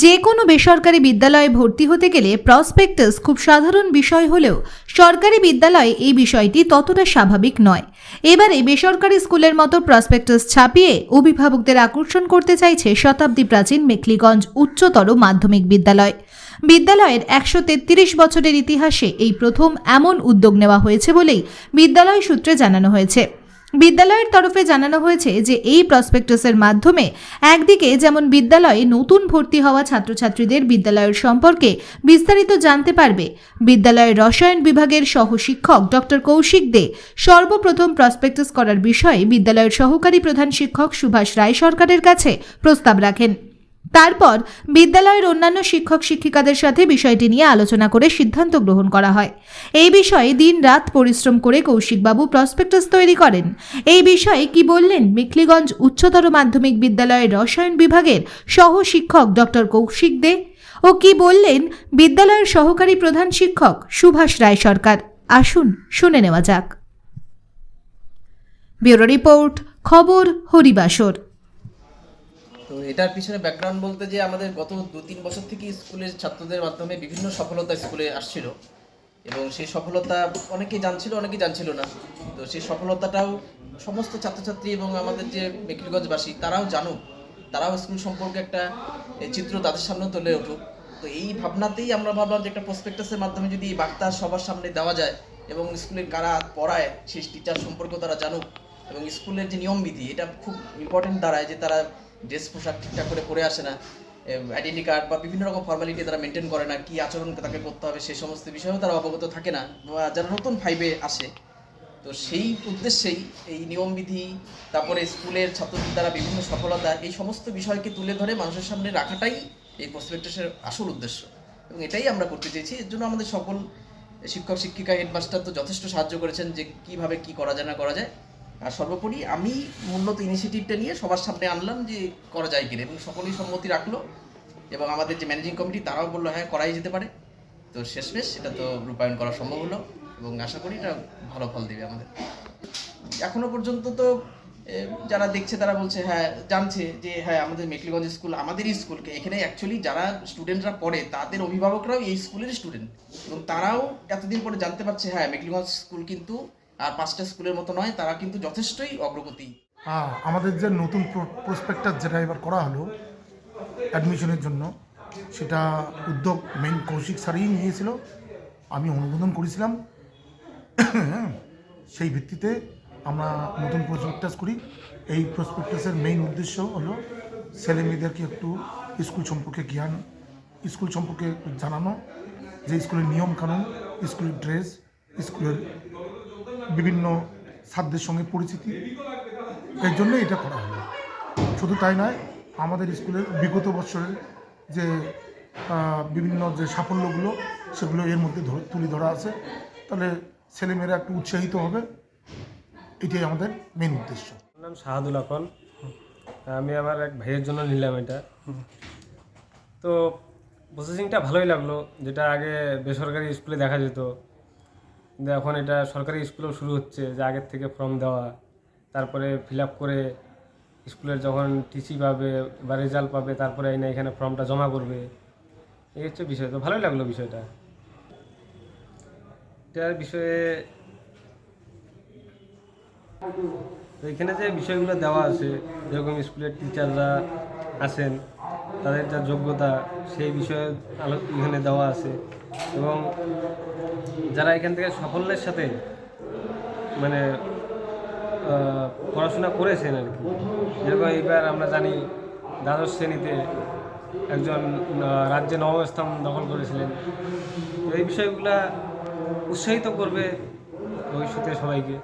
যে কোনো বেসরকারি বিদ্যালয়ে ভর্তি হতে গেলে প্রসপেক্টাস খুব সাধারণ বিষয় হলেও সরকারি বিদ্যালয়ে এই বিষয়টি ততটা স্বাভাবিক নয়। এবারে বেসরকারি স্কুলের মতো প্রসপেক্টাস ছাপিয়ে অভিভাবকদের আকর্ষণ করতে চাইছে শতাব্দী প্রাচীন মেখলিগঞ্জ উচ্চতর মাধ্যমিক বিদ্যালয়। বিদ্যালয়ের একশো তেত্রিশ বছরের ইতিহাসে এই প্রথম এমন উদ্যোগ নেওয়া হয়েছে বলেই বিদ্যালয় সূত্রে জানানো হয়েছে। বিদ্যালয়ের তরফে জানানো হয়েছে যে এই প্রসপেক্টাসের মাধ্যমে একদিকে যেমন বিদ্যালয়ে নতুন ভর্তি হওয়া ছাত্রছাত্রীদের বিদ্যালয়ের সম্পর্কে বিস্তারিত জানতে পারবে, বিদ্যালয়ের রসায়ন বিভাগের সহ শিক্ষক ডক্টর কৌশিক দে, সর্বপ্রথম প্রসপেক্টাস করার বিষয়ে বিদ্যালয়ের সহকারী প্রধান শিক্ষক সুভাষ রায় সরকারের কাছে প্রস্তাব রাখেন। তারপর বিদ্যালয়ের অন্যান্য শিক্ষক শিক্ষিকাদের সাথে বিষয়টি নিয়ে আলোচনা করে সিদ্ধান্ত গ্রহণ করা হয়। এই বিষয়ে দিন রাত পরিশ্রম করে কৌশিকবাবু প্রসপেক্টাস তৈরি করেন। এই বিষয়ে কি বললেন মেখলিগঞ্জ উচ্চতর মাধ্যমিক বিদ্যালয়ের রসায়ন বিভাগের সহ শিক্ষক ডক্টর কৌশিক দে ও কি বললেন বিদ্যালয়ের সহকারী প্রধান শিক্ষক সুভাষ রায় সরকার। আসুন শুনে নেওয়া যাক। ব্যুরো রিপোর্ট, খবর, হরিবাসর। তো এটার পিছনে ব্যাকগ্রাউন্ড বলতে যে আমাদের গত দু তিন বছর থেকে স্কুলের ছাত্রদের মাধ্যমে বিভিন্ন সফলতা স্কুলে আসছিল। এবং সেই সফলতা অনেকেই জানছিল অনেকেই জানছিল না। তো সেই সফলতাটাও সমস্ত ছাত্রছাত্রী এবং আমাদের যে মেকলিগঞ্জবাসী, তারাও জানুক। তারাও স্কুল সম্পর্কে একটা চিত্র তাদের সামনে তুলে উঠুক। তো এই ভাবনাতেই আমরা ভাবলাম যে একটা প্রসপেক্টাসের মাধ্যমে যদি এই বার্তা সবার সামনে দেওয়া যায় এবং স্কুলের কারা পড়ায়, সেই টিচার সম্পর্কে তারা জানুক। এবং স্কুলের যে নিয়মবিধি, এটা খুব ইম্পর্টেন্ট দাঁড়ায় যে তারা ড্রেস পোশাক ঠিকঠাক করে পরে আসে না। আইডেন্টি কার্ড বা বিভিন্ন রকম ফর্মালিটি তারা মেনটেন করে না, কি আচরণ তাকে করতে হবে সেই সমস্ত বিষয়েও তারা অবগত থাকে না বা যারা নতুন ফাইভে আসে। তো সেই উদ্দেশ্যেই এই নিয়মবিধি, তারপরে স্কুলের ছাত্রদের দ্বারা বিভিন্ন সফলতা, এই সমস্ত বিষয়কে তুলে ধরে মানুষের সামনে রাখাটাই এই প্রসপেক্টাসের আসল উদ্দেশ্য। এবং এটাই আমরা করতে চেয়েছি। এর জন্য আমাদের সকল শিক্ষক, শিক্ষিকা হেডমাস্টার তো যথেষ্ট সাহায্য করেছেন যে কীভাবে কি করা যায়, না করা যায়। আর সর্বোপরি আমি মূলত ইনিশিয়েটিভটা নিয়ে সবার সামনে আনলাম যে করা যায় কিনা এবং সকলেই সম্মতি রাখল এবং আমাদের যে ম্যানেজিং কমিটি তারাও বলল হ্যাঁ করাই যেতে পারে। তো শেষমেশ এটা তো রূপায়ণ করা সম্ভব হলো এবং আশা করি এটা ভালো ফল দেবে আমাদের। এখনও পর্যন্ত তো যারা দেখছে তারা বলছে হ্যাঁ জানছে যে হ্যাঁ আমাদের মেকলিগঞ্জ স্কুল আমাদেরই স্কুলকে এখানে অ্যাকচুয়ালি যারা স্টুডেন্টরা পড়ে তাদের অভিভাবকরাও এই স্কুলের স্টুডেন্ট এবং তারাও এতদিন পরে জানতে পারছে হ্যাঁ মেকলিগঞ্জ স্কুল কিন্তু আর পাঁচটা স্কুলের মতো নয়, তারা কিন্তু যথেষ্টই অগ্রগতি। হ্যাঁ আমাদের যে নতুন প্রসপেক্টাস যেটা এবার করা হলো অ্যাডমিশনের জন্য, সেটা উদ্যোগ মেন কৌশিক স্যারই নিয়েছিল, আমি অনুমোদন করেছিলাম। সেই ভিত্তিতে আমরা নতুন প্রসপেক্টাস করি। এই প্রসপেক্টাসের মেইন উদ্দেশ্য হলো ছেলে মেয়েদেরকে একটু স্কুল সম্পর্কে জ্ঞান, স্কুল সম্পর্কে জানানো, যে স্কুলের নিয়মকানুন, স্কুলের ড্রেস, স্কুলের বিভিন্ন ছাত্রদের সঙ্গে পরিচিতি। এর জন্য এটা করা হলো। শুধু তাই নয়, আমাদের স্কুলের বিগত বছরের যে বিভিন্ন যে সাফল্যগুলো, সেগুলো এর মধ্যে তুলে ধরা আছে। তাহলে ছেলেমেয়েরা একটু উৎসাহিত হবে। এটাই আমাদের মেন উদ্দেশ্য। নাম শাহাদুল আকন। আমি আমার এক ভাইয়ের জন্য নিলাম এটা। তো প্রসেসিংটা ভালোই লাগল। যেটা আগে বেসরকারি স্কুলে দেখা যেত। এখন এটা সরকারি স্কুলেও শুরু হচ্ছে, যে আগের থেকে ফর্ম দেওয়া। তারপরে ফিল আপ করে স্কুলের যখন টিসি পাবে বা রেজাল্ট পাবে, তারপরে না এখানে ফর্মটা জমা করবে। এই হচ্ছে বিষয়। তো ভালোই লাগল বিষয়টা। এটার বিষয়ে তো এখানে যে বিষয়গুলো দেওয়া আছে, যেরকম স্কুলের টিচাররা আছেন তাদের যা যোগ্যতা, সেই বিষয়ে আলো, এখানে দেওয়া আছে। এবং যারা এখান থেকে সাফল্যের সাথে মানে পড়াশোনা করেছেন আর কি, যেরকম এইবার আমরা জানি দ্বাদশ শ্রেণীতে একজন রাজ্যে নবম স্থান দখল করেছিলেন। তো এই বিষয়গুলা উৎসাহিত করবে ভবিষ্যতে সবাইকে।